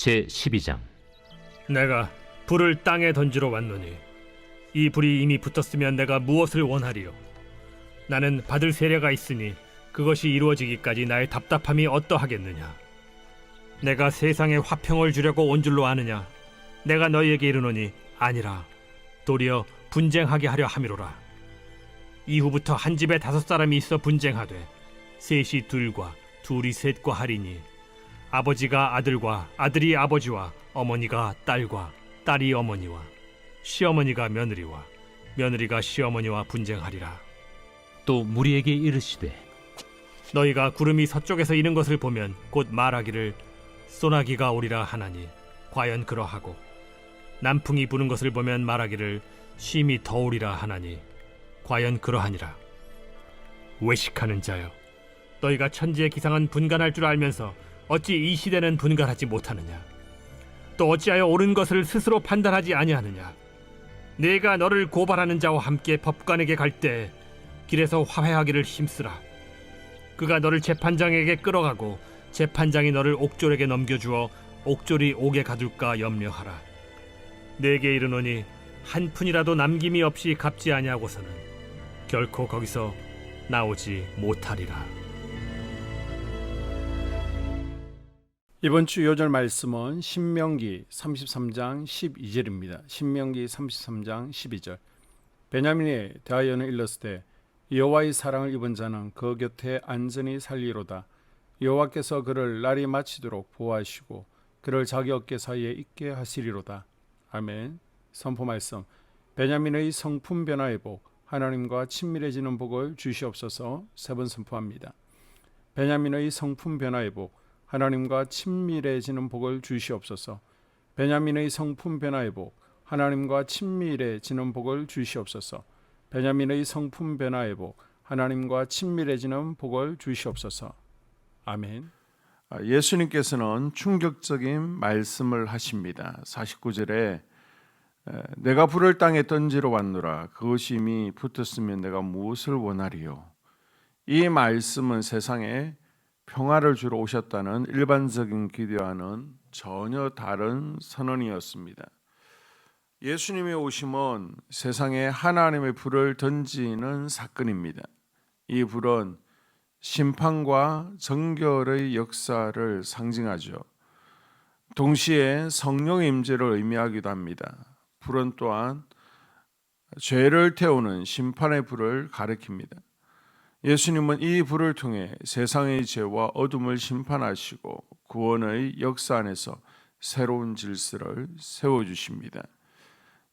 제 12장. 내가 불을 땅에 던지러 왔노니 이 불이 이미 붙었으면 내가 무엇을 원하리요? 나는 받을 세례가 있으니 그것이 이루어지기까지 나의 답답함이 어떠하겠느냐? 내가 세상에 화평을 주려고 온 줄로 아느냐? 내가 너희에게 이르노니 아니라 도리어 분쟁하게 하려 함이로라. 이후부터 한 집에 다섯 사람이 있어 분쟁하되 셋이 둘과 둘이 셋과 하리니 아버지가 아들과 아들이 아버지와 어머니가 딸과 딸이 어머니와 시어머니가 며느리와 며느리가 시어머니와 분쟁하리라. 또 무리에게 이르시되 너희가 구름이 서쪽에서 이는 것을 보면 곧 말하기를 소나기가 오리라 하나니 과연 그러하고 남풍이 부는 것을 보면 말하기를 심히 더우리라 하나니 과연 그러하니라. 외식하는 자여 너희가 천지의 기상은 분간할 줄 알면서 어찌 이 시대는 분간하지 못하느냐 또 어찌하여 옳은 것을 스스로 판단하지 아니하느냐 내가 너를 고발하는 자와 함께 법관에게 갈 때 길에서 화해하기를 힘쓰라 그가 너를 재판장에게 끌어가고 재판장이 너를 옥졸에게 넘겨주어 옥졸이 옥에 가둘까 염려하라. 내게 이르노니 한 푼이라도 남김이 없이 갚지 아니하고서는 결코 거기서 나오지 못하리라. 이번 주 요절 말씀은 신명기 33장 12절입니다. 신명기 33장 12절. 베냐민이 대하여는 일렀으되 여호와의 사랑을 입은 자는 그 곁에 안전히 살리로다. 여호와께서 그를 날이 마치도록 보호하시고 그를 자기 어깨 사이에 있게 하시리로다. 아멘. 선포 말씀. 베냐민의 성품 변화의 복, 하나님과 친밀해지는 복을 주시옵소서 세 번 선포합니다. 베냐민의 성품 변화의 복, 하나님과 친밀해지는 복을 주시옵소서. 베냐민의 성품 변화의 복, 하나님과 친밀해지는 복을 주시옵소서. 베냐민의 성품 변화의 복, 하나님과 친밀해지는 복을 주시옵소서. 아멘. 아, 예수님께서는 충격적인 말씀을 하십니다. 49절에 내가 불을 땅에 던지러 왔노라 그것이 이미 붙었으면 내가 무엇을 원하리요 이 말씀은 세상에 평화를 주러 오셨다는 일반적인 기대와는 전혀 다른 선언이었습니다. 예수님의 오심은 세상에 하나님의 불을 던지는 사건입니다. 이 불은 심판과 정결의 역사를 상징하죠. 동시에 성령의 임재를 의미하기도 합니다. 불은 또한 죄를 태우는 심판의 불을 가리킵니다. 예수님은 이 불을 통해 세상의 죄와 어둠을 심판하시고 구원의 역사 안에서 새로운 질서를 세워 주십니다.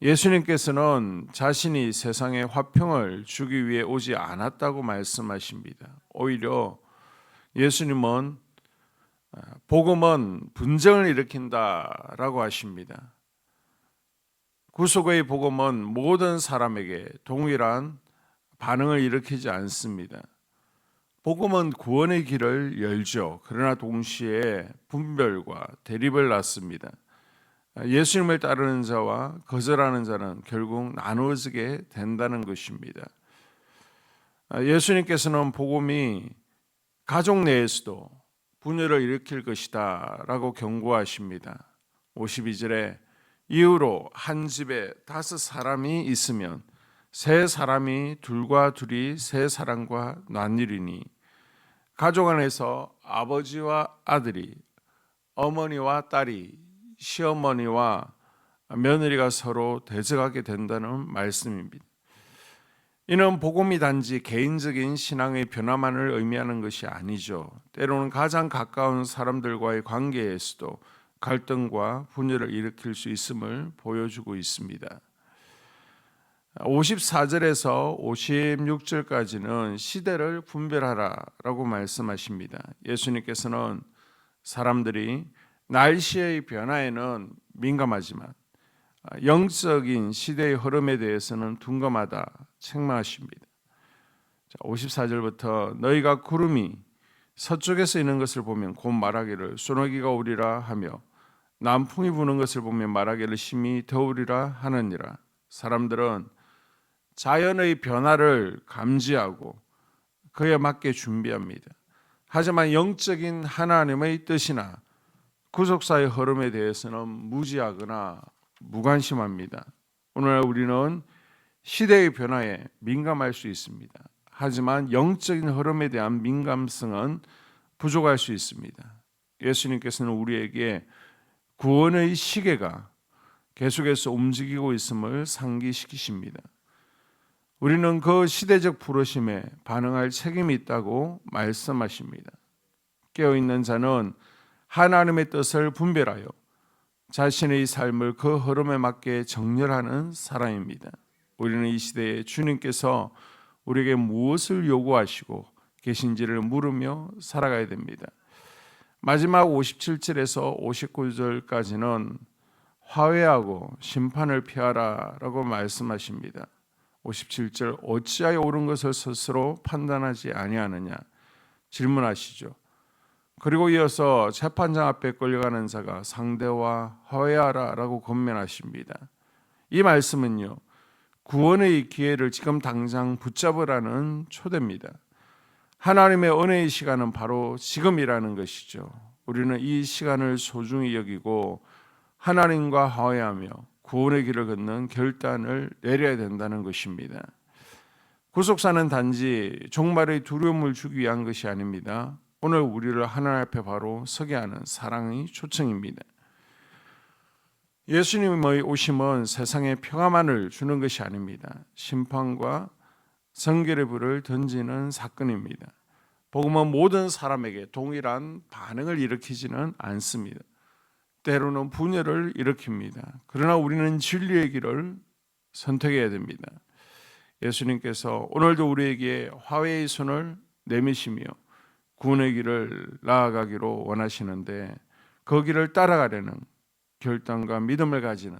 예수님께서는 자신이 세상에 화평을 주기 위해 오지 않았다고 말씀하십니다. 오히려 예수님은 아, 복음은 분쟁을 일으킨다라고 하십니다. 구속의 복음은 모든 사람에게 동일한 반응을 일으키지 않습니다. 복음은 구원의 길을 열죠. 그러나 동시에 분별과 대립을 낳습니다. 예수님을 따르는 자와 거절하는 자는 결국 나누어지게 된다는 것입니다. 예수님께서는 복음이 가족 내에서도 분열을 일으킬 것이다 라고 경고하십니다. 52절에 이후로 한 집에 다섯 사람이 있으면 세 사람이 둘과 둘이 세 사람과 난일이니 가족 안에서 아버지와 아들이 어머니와 딸이 시어머니와 며느리가 서로 대적하게 된다는 말씀입니다. 이는 복음이 단지 개인적인 신앙의 변화만을 의미하는 것이 아니죠. 때로는 가장 가까운 사람들과의 관계에서도 갈등과 분열을 일으킬 수 있음을 보여주고 있습니다. 54절에서 56절까지는 시대를 분별하라라고 말씀하십니다. 예수님께서는 사람들이 날씨의 변화에는 민감하지만 영적인 시대의 흐름에 대해서는 둔감하다 책망하십니다. 54절부터 너희가 구름이 서쪽에서 있는 것을 보면 곧 말하기를 소나기가 오리라 하며 남풍이 부는 것을 보면 말하기를 심히 더우리라 하느니라. 사람들은 자연의 변화를 감지하고 그에 맞게 준비합니다. 하지만 영적인 하나님의 뜻이나 구속사의 흐름에 대해서는 무지하거나 무관심합니다. 오늘날 우리는 시대의 변화에 민감할 수 있습니다. 하지만 영적인 흐름에 대한 민감성은 부족할 수 있습니다. 예수님께서는 우리에게 구원의 시계가 계속해서 움직이고 있음을 상기시키십니다. 우리는 그 시대적 부르심에 반응할 책임이 있다고 말씀하십니다. 깨어 있는 자는 하나님의 뜻을 분별하여 자신의 삶을 그 흐름에 맞게 정렬하는 사람입니다. 우리는 이 시대에 주님께서 우리에게 무엇을 요구하시고 계신지를 물으며 살아가야 됩니다. 마지막 57절에서 59절까지는 화해하고 심판을 피하라라고 말씀하십니다. 57절 어찌하여 옳은 것을 스스로 판단하지 아니하느냐 질문하시죠. 그리고 이어서 재판장 앞에 끌려가는 자가 상대와 화해하라라고 권면하십니다. 이 말씀은요. 구원의 기회를 지금 당장 붙잡으라는 초대입니다. 하나님의 은혜의 시간은 바로 지금이라는 것이죠. 우리는 이 시간을 소중히 여기고 하나님과 화해하며 구원의 길을 걷는 결단을 내려야 된다는 것입니다. 구속사는 단지 종말의 두려움을 주기 위한 것이 아닙니다. 오늘 우리를 하나님 앞에 바로 서게 하는 사랑의 초청입니다. 예수님의 오심은 세상에 평화만을 주는 것이 아닙니다. 심판과 성결의 불을 던지는 사건입니다. 복음은 모든 사람에게 동일한 반응을 일으키지는 않습니다. 때로는 분열을 일으킵니다. 그러나 우리는 진리의 길을 선택해야 됩니다. 예수님께서 오늘도 우리에게 화해의 손을 내미시며 구원의 길을 나아가기로 원하시는데 그 길을 따라가려는 결단과 믿음을 가지는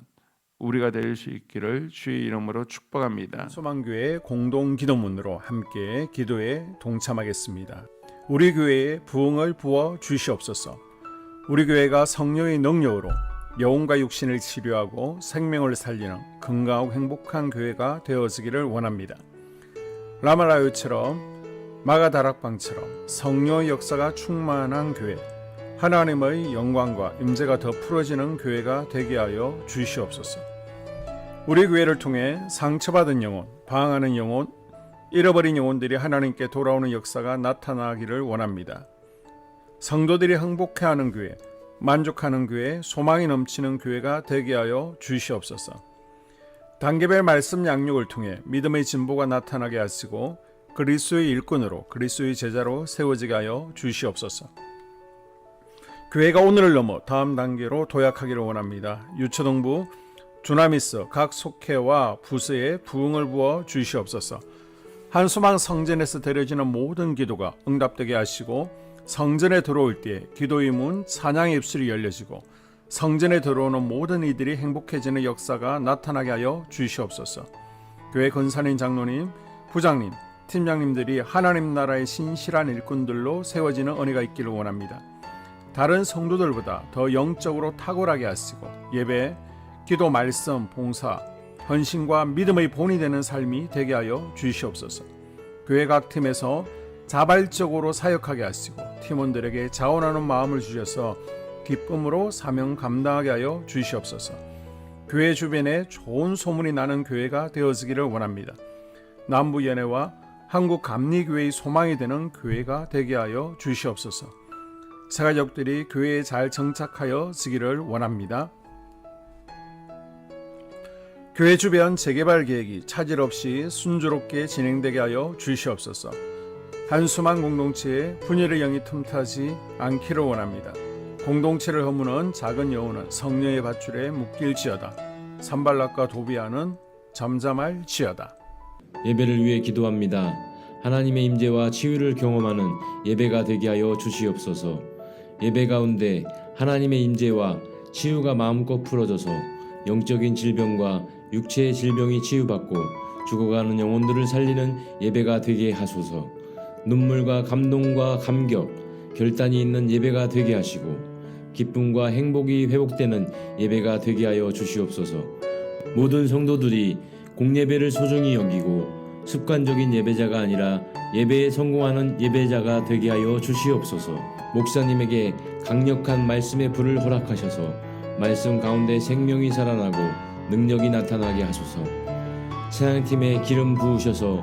우리가 될 수 있기를 주의 이름으로 축복합니다. 소망교회 공동 기도문으로 함께 기도에 동참하겠습니다. 우리 교회에 부흥을 부어 주시옵소서. 우리 교회가 성령의 능력으로 영혼과 육신을 치료하고 생명을 살리는 건강하고 행복한 교회가 되어지기를 원합니다. 라마라요처럼 마가다락방처럼 성령의 역사가 충만한 교회, 하나님의 영광과 임재가 더 풀어지는 교회가 되게 하여 주시옵소서. 우리 교회를 통해 상처받은 영혼, 방황하는 영혼, 잃어버린 영혼들이 하나님께 돌아오는 역사가 나타나기를 원합니다. 성도들이 행복해하는 교회, 만족하는 교회, 소망이 넘치는 교회가 되게 하여 주시옵소서. 단계별 말씀 양육을 통해 믿음의 진보가 나타나게 하시고 그리스도의 일꾼으로 그리스도의 제자로 세워지게 하여 주시옵소서. 교회가 오늘을 넘어 다음 단계로 도약하기를 원합니다. 유초동부 주나미스 각 속회와 부서에 부흥을 부어 주시옵소서. 한수망 성전에서 드려지는 모든 기도가 응답되게 하시고 성전에 들어올 때 기도의 문 찬양의 입술이 열려지고 성전에 들어오는 모든 이들이 행복해지는 역사가 나타나게 하여 주시옵소서. 교회 권사님 장로님, 부장님, 팀장님들이 하나님 나라의 신실한 일꾼들로 세워지는 은혜가 있기를 원합니다. 다른 성도들보다 더 영적으로 탁월하게 하시고 예배, 기도, 말씀, 봉사, 헌신과 믿음의 본이 되는 삶이 되게 하여 주시옵소서. 교회 각 팀에서 자발적으로 사역하게 하시고 팀원들에게 자원하는 마음을 주셔서 기쁨으로 사명 감당하게 하여 주시옵소서. 교회 주변에 좋은 소문이 나는 교회가 되어지기를 원합니다. 남부 연회와 한국 감리교회의 소망이 되는 교회가 되게 하여 주시옵소서. 세가족들이 교회에 잘 정착하여 지기를 원합니다. 교회 주변 재개발 계획이 차질 없이 순조롭게 진행되게 하여 주시옵소서. 한수만 공동체에 분열의 영이 틈타지 않기를 원합니다. 공동체를 허무는 작은 여우는 성령의 밧줄에 묶일지어다. 산발락과 도비아는 잠잠할지어다. 예배를 위해 기도합니다. 하나님의 임재와 치유를 경험하는 예배가 되게 하여 주시옵소서. 예배 가운데 하나님의 임재와 치유가 마음껏 풀어져서 영적인 질병과 육체의 질병이 치유받고 죽어가는 영혼들을 살리는 예배가 되게 하소서. 눈물과 감동과 감격, 결단이 있는 예배가 되게 하시고 기쁨과 행복이 회복되는 예배가 되게 하여 주시옵소서. 모든 성도들이 공예배를 소중히 여기고 습관적인 예배자가 아니라 예배에 성공하는 예배자가 되게 하여 주시옵소서. 목사님에게 강력한 말씀의 불을 허락하셔서 말씀 가운데 생명이 살아나고 능력이 나타나게 하소서. 찬양팀에 기름 부으셔서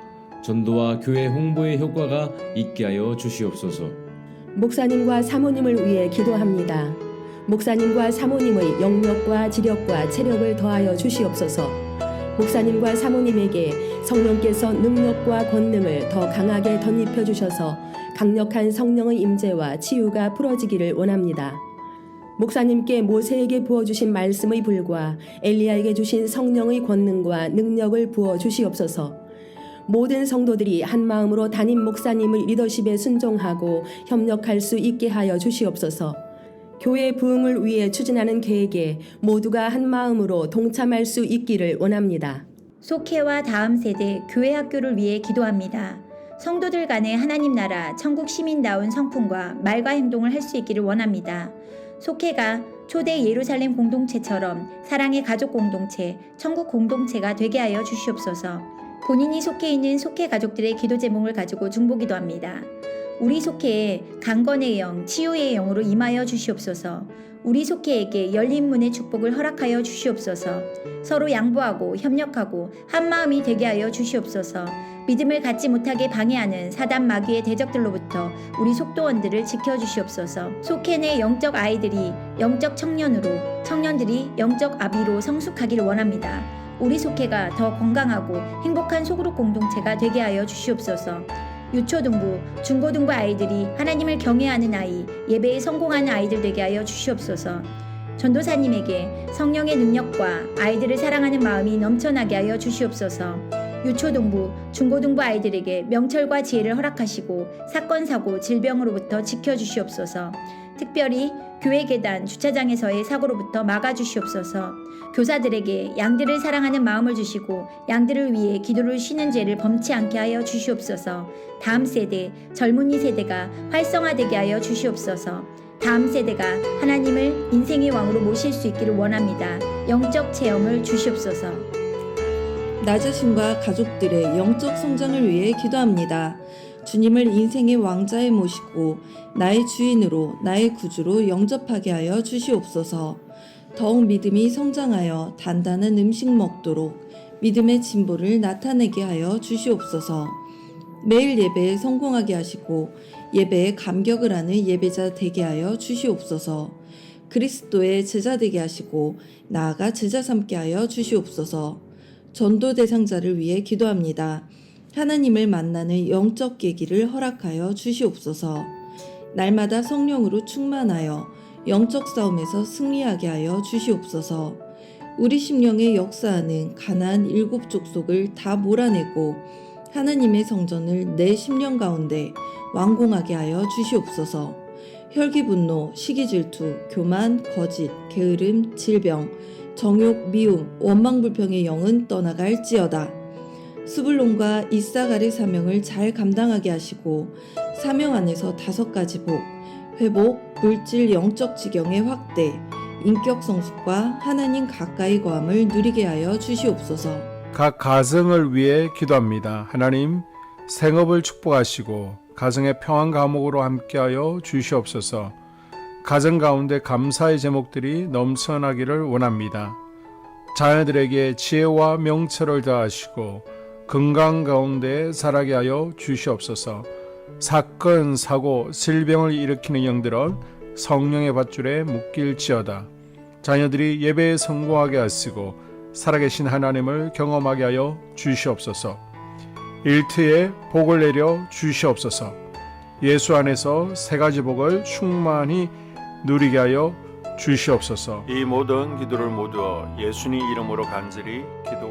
전도와 교회 홍보의 효과가 있게 하여 주시옵소서. 목사님과 사모님을 위해 기도합니다. 목사님과 사모님의 영력과 지력과 체력을 더하여 주시옵소서. 목사님과 사모님에게 성령께서 능력과 권능을 더 강하게 덧입혀 주셔서 강력한 성령의 임재와 치유가 풀어지기를 원합니다. 목사님께 모세에게 부어 주신 말씀의 불과 엘리야에게 주신 성령의 권능과 능력을 부어 주시옵소서. 모든 성도들이 한 마음으로 담임 목사님의 리더십에 순종하고 협력할 수 있게 하여 주시옵소서. 교회 부흥을 위해 추진하는 계획에 모두가 한 마음으로 동참할 수 있기를 원합니다. 속회와 다음 세대 교회 학교를 위해 기도합니다. 성도들 간의 하나님 나라 천국 시민다운 성품과 말과 행동을 할 수 있기를 원합니다. 속회가 초대 예루살렘 공동체처럼 사랑의 가족 공동체, 천국 공동체가 되게 하여 주시옵소서. 본인이 속해 있는 속회 가족들의 기도 제목을 가지고 중보기도 합니다. 우리 속회에 강건의 영, 치유의 영으로 임하여 주시옵소서. 우리 속회에게 열린 문의 축복을 허락하여 주시옵소서. 서로 양보하고 협력하고 한 마음이 되게 하여 주시옵소서. 믿음을 갖지 못하게 방해하는 사단 마귀의 대적들로부터 우리 속도원들을 지켜 주시옵소서. 속해 내 영적 아이들이 영적 청년으로, 청년들이 영적 아비로 성숙하기를 원합니다. 우리 속회가 더 건강하고 행복한 소그룹 공동체가 되게 하여 주시옵소서. 유초등부, 중고등부 아이들이 하나님을 경외하는 아이, 예배에 성공하는 아이들 되게 하여 주시옵소서. 전도사님에게 성령의 능력과 아이들을 사랑하는 마음이 넘쳐나게 하여 주시옵소서. 유초등부, 중고등부 아이들에게 명철과 지혜를 허락하시고 사건, 사고, 질병으로부터 지켜주시옵소서. 특별히 교회 계단, 주차장에서의 사고로부터 막아주시옵소서. 교사들에게 양들을 사랑하는 마음을 주시고 양들을 위해 기도를 쉬는 죄를 범치 않게 하여 주시옵소서. 다음 세대, 젊은이 세대가 활성화되게 하여 주시옵소서. 다음 세대가 하나님을 인생의 왕으로 모실 수 있기를 원합니다. 영적 체험을 주시옵소서. 나 자신과 가족들의 영적 성장을 위해 기도합니다. 주님을 인생의 왕자에 모시고 나의 주인으로 나의 구주로 영접하게 하여 주시옵소서. 더욱 믿음이 성장하여 단단한 음식 먹도록 믿음의 진보를 나타내게 하여 주시옵소서. 매일 예배에 성공하게 하시고 예배에 감격을 하는 예배자 되게 하여 주시옵소서. 그리스도의 제자 되게 하시고 나아가 제자 삼게 하여 주시옵소서. 전도 대상자를 위해 기도합니다. 하나님을 만나는 영적 계기를 허락하여 주시옵소서. 날마다 성령으로 충만하여 영적 싸움에서 승리하게 하여 주시옵소서. 우리 심령에 역사하는 가나안 일곱 족속을 다 몰아내고 하나님의 성전을 내 심령 가운데 완공하게 하여 주시옵소서. 혈기 분노, 시기 질투, 교만, 거짓, 게으름, 질병, 정욕, 미움, 원망 불평의 영은 떠나갈지어다. 수불론과 이사갈의 사명을 잘 감당하게 하시고 사명 안에서 다섯 가지 복, 회복, 물질 영적 지경의 확대, 인격 성숙과 하나님 가까이 거함을 누리게 하여 주시옵소서. 각 가정을 위해 기도합니다. 하나님 생업을 축복하시고 가정의 평안 감옥으로 함께하여 주시옵소서. 가정 가운데 감사의 제목들이 넘쳐나기를 원합니다. 자녀들에게 지혜와 명철을 더하시고 건강 가운데 살아게 하여 주시옵소서. 사건, 사고, 질병을 일으키는 영들은 성령의 밧줄에 묶일지어다. 자녀들이 예배에 성공하게 하시고 살아계신 하나님을 경험하게 하여 주시옵소서. 일트에 복을 내려 주시옵소서. 예수 안에서 세 가지 복을 충만히 누리게 하여 주시옵소서. 이 모든 기도를 모두 예수님 이름으로 간절히 기도